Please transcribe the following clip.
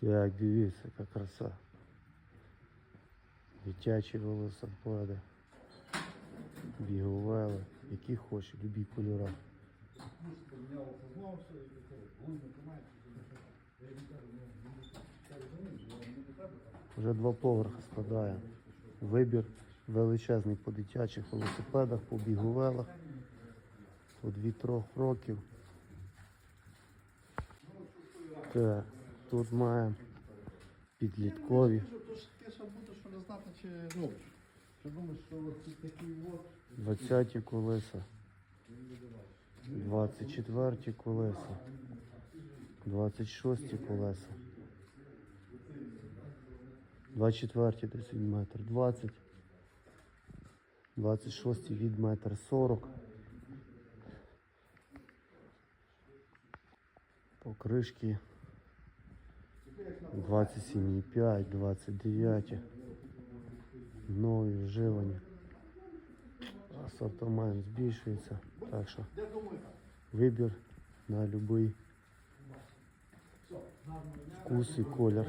Так, дивіться, яка краса. Дитячі велосипеди. Біговели, які хочеш, любі кольори. Вже два поверхи складає. Вибір величезний по дитячих велосипедах, по біговелах. По дві-трьох років. Так, тут маємо підліткові. 20 колеса. 24 колеса. 26 колеса. 24 десь від метр 20. 26 від метр 40. Покришки 27,5, 29. Нові вживані. Асортимент збільшується. Так що вибір на будь-який вкус і колір.